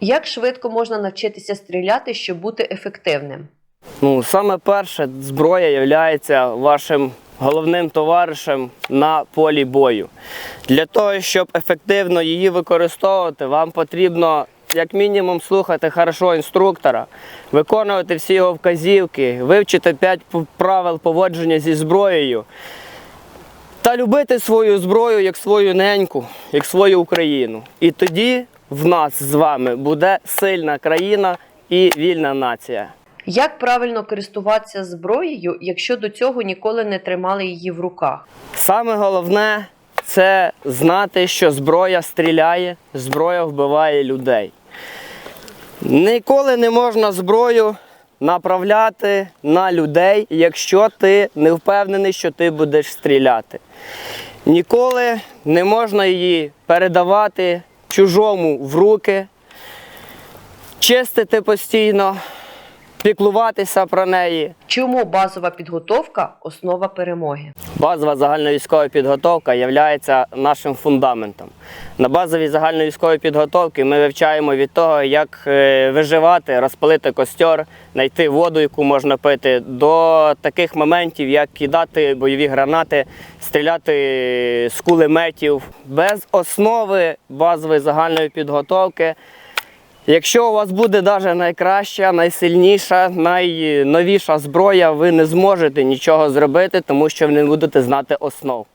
Як швидко можна навчитися стріляти, щоб бути ефективним? Ну, саме перше, зброя є вашим головним товаришем на полі бою. Для того, щоб ефективно її використовувати, вам потрібно як мінімум слухати хорошо інструктора, виконувати всі його вказівки, вивчити 5 правил поводження зі зброєю та любити свою зброю як свою неньку, як свою Україну. І тоді в нас з вами буде сильна країна і вільна нація. Як правильно користуватися зброєю, якщо до цього ніколи не тримали її в руках? Саме головне це знати, що зброя стріляє, зброя вбиває людей. Ніколи не можна зброю направляти на людей, якщо ти не впевнений, що ти будеш стріляти. Ніколи не можна її передавати чужому в руки, чистити постійно, піклуватися про неї. Чому базова підготовка основа перемоги? Базова загальновійськова підготовка є нашим фундаментом. На базовій загальновійськовій підготовці ми вивчаємо від того, як е, виживати, розпалити костер, знайти воду, яку можна пити, до таких моментів, як кидати бойові гранати, стріляти з кулеметів. Без основи базової загальної підготовки Якщо у вас буде навіть найкраща, найсильніша, найновіша зброя, ви не зможете нічого зробити, тому що ви не будете знати основ.